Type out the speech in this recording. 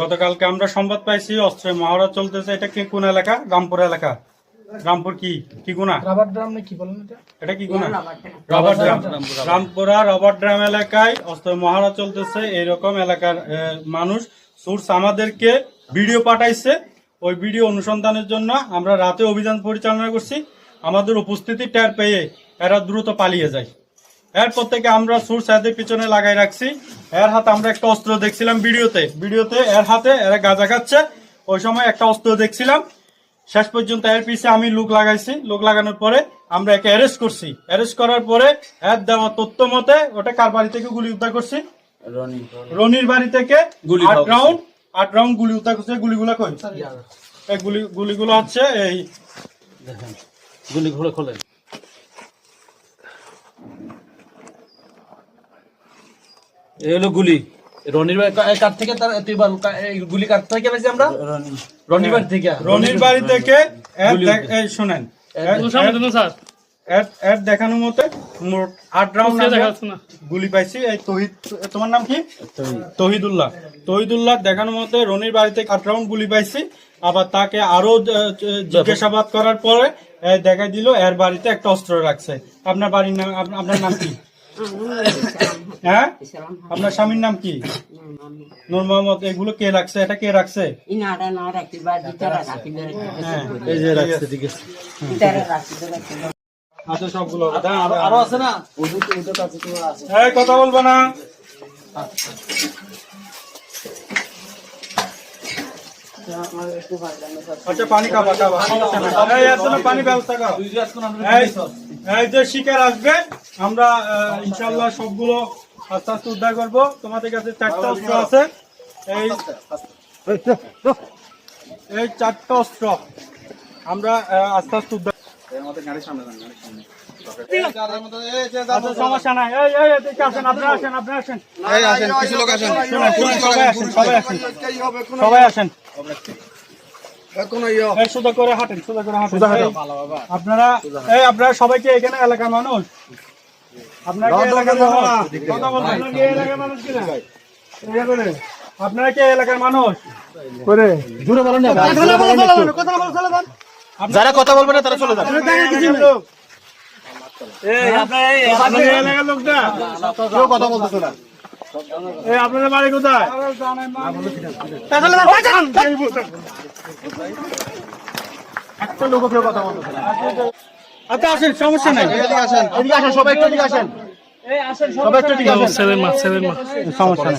গতকালকে আমরা সংবাদ পাইছি অস্ত্রের মহড়া চলতেছে। এটা কি কোন এলাকা? রামপুর এলাকা। রামপুর কি? কি গুণা? রাবার ড্রাম কি বলেন এটা? এটা কি গুণা? Rubber drum. Rampura rubber drum এলাকায় অস্ত্র মহড়া চলতেছে। এইরকম এলাকার মানুষ সোর্স আমাদেরকে ভিডিও পাঠাইছে। ওই ভিডিও অনুসন্ধানের জন্য আমরা রাতে অভিযান পরিচালনা করছি। আমাদের উপস্থিতি টের পেয়ে এরা দ্রুত পালিয়ে যায়। এরপর থেকে আমরা সোর্স এদের পিছনে লাগাই রাখছি। এর হাতে আমরা একটা অস্ত্র দেখছিলাম ভিডিওতে। ভিডিওতে এর হাতে এরা গাঁজা খাচ্ছে। ওই সময় একটা অস্ত্র দেখছিলাম। শেষ পর্যন্ত এর পিছে আমি লোক লাগাইছি। লোক লাগানোর পরে আমরা একে অ্যারেস্ট করছি। অ্যারেস্ট করার পরে এর দেওয়া তথ্য মতে ওটা কার বাড়ি থেকে গুলি উদ্ধার করছি? রনির বাড়ি থেকে গুলি আট রাউন্ড আট রাউন্ড গুলি উদ্ধার করছে। গুলিগুলো কই? গুলি গুলিগুলো হচ্ছে এই গুলি খুলে খোলেন। এই হলো গুলি। রনির বাড়ি কার থেকে তার তুই বল গুলি কার থেকে পেয়েছি আমরা? রনির বাড়ি থেকে। রনির বাড়ি থেকে শোনেন। এর- দেখানো মতে মোট আট রাউন্ড গুলি পাইছি। এই তহিদ তোমার নাম কি? তহিদুল্লাহ। তহিদুল্লাহ দেখানো মতে রনির বাড়িতে আট রাউন্ড গুলি পাইছি। আবার তাকে আরও জিজ্ঞাসাবাদ করার পরে দেখা দিল এর বাড়িতে একটা অস্ত্র রাখছে। আপনার বাড়ির নাম আপ- আপনার নাম কি? হ্যাঁ? আপনার স্বামীর নাম কি? নূর মোহাম্মদ এগুলো কে রাখছে? এটা কে রাখছে? হ্যাঁ এই যে রাখছে ঠিক আছে দিতারা রাখি ধরে রাখি আছে সবগুলো আরও আছে না? এই কথা বলব না। আচ্ছা পানি খাবা খাবা। পানি ব্যবস্থা করো। যে এই এই যে শিকার আসবে। আমরা ইনশাল্লাহ সবগুলো আস্তে আস্তে উদ্ধার করব। তোমাদের কাছে চারটা অস্ত্র আছে। এই এই চারটা অস্ত্র আমরা আস্তে আস্তে উদ্ধার আচ্ছা, সমস্যা নাই। আসেন আপনারা আসেন আপনারা আসেন। সবাই আসেন। সবাই আসেন সবাই আসেন এই সোজা করে হাঁটেন করে হাঁটেন আপনারা এই আপনারা সবাইকে এখানে এলাকার মানুষ আপনারা কি এলাকার মানুষ কথা বলবেন আপনারা কি এলাকার মানুষ কিনা এই করে। আপনারা কি এলাকার মানুষ করে জোরে বলেন না কথা বলো কথা বলো চলে যান যারা কথা বলবে না তারা চলে যাবে এই আপনারা এই এলাকার লোক কেউ কথা বলতেছে না এই আপনাদের বাড়ি কোথায়? একটা লোক কথা বলতেছে আচ্ছা আসেন সমস্যা নাই। এদিকে আসেন এদিকে আসেন। সবাই একটু আসেন। সবাই একটু সমস্যা নাই।